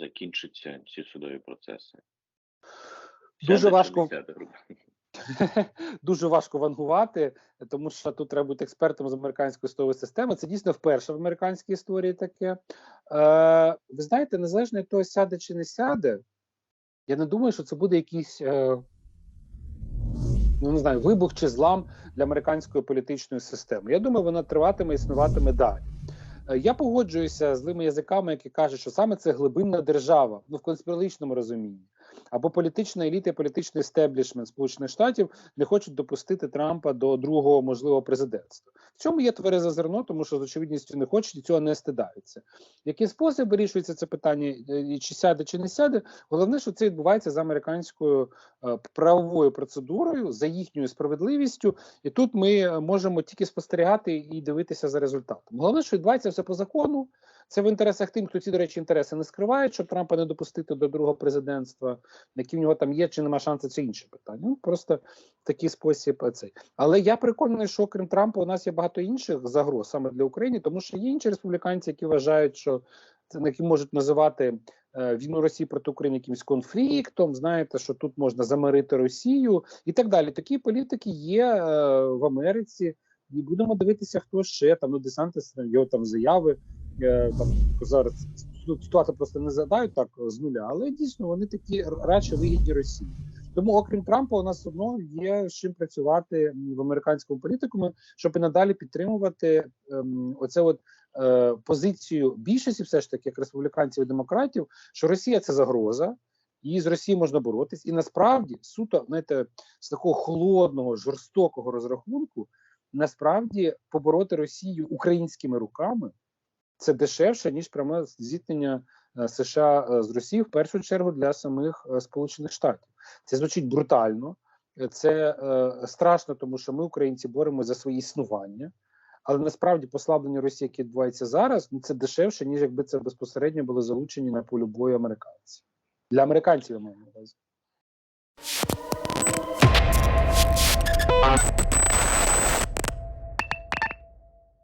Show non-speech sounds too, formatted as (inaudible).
закінчаться ці судові процеси? Дуже важко. (laughs) Дуже важко вангувати, тому що тут треба бути експертом з американської судової системи. Це дійсно вперше в американській історії таке. Е, ви знаєте, незалежно від того, сяде чи не сяде, я не думаю, що це буде якийсь. Е, ну не знаю, вибух чи злам для американської політичної системи. Я думаю, вона триватиме, існуватиме далі. Е, Я погоджуюся з злими язиками, які кажуть, що саме це глибинна держава, ну в конспірологічному розумінні, або політична еліта, політичний естеблішмент Сполучених Штатів не хочуть допустити Трампа до другого можливого президентства. В цьому є тверезе зерно, тому що з очевидністю не хочуть і цього не стидаються. Який спосіб вирішується це питання, е, і чи сяде, чи не сяде? Головне, що це відбувається за американською е, правовою процедурою, за їхньою справедливістю, і тут ми е, можемо тільки спостерігати і дивитися за результатом. Головне, що відбувається все по закону. Це в інтересах тим, хто ці, до речі, інтереси не скриває, щоб Трампа не допустити до другого президентства, які в нього там є, чи нема шансу, це інше питання. Ну просто такий спосіб е, цей. Але я переконаний, що крім Трампа, у нас є багато інших загроз саме для України, тому що є інші республіканці, які вважають, що це які можуть називати е, війну Росії проти України якимось конфліктом. Знаєте, що тут можна замирити Росію і так далі. Такі політики є е, в Америці. І будемо дивитися, хто ще там ну Десантис, його там заяви. Е, Там зараз тут ситуацію просто не задають так з нуля, але дійсно вони такі радше вигідні Росії. Тому, окрім Трампа, у нас одно є з чим працювати в американському політикумі, щоб і надалі підтримувати ем, оце от е, позицію більшості, все ж таки, як республіканців і демократів, що Росія це загроза, і з Росією можна боротись. І насправді суто знаєте, з такого холодного, жорстокого розрахунку, насправді побороти Росію українськими руками це дешевше ніж пряме зіткнення е, США е, з Росією в першу чергу для самих е, Сполучених Штатів. Це звучить брутально, це страшно, тому що ми, українці, боремося за своє існування. Але насправді послаблення Росії, яке відбувається зараз, ну це дешевше, ніж якби це безпосередньо були залучені на полю бою американці. Для американців я маю на увазі.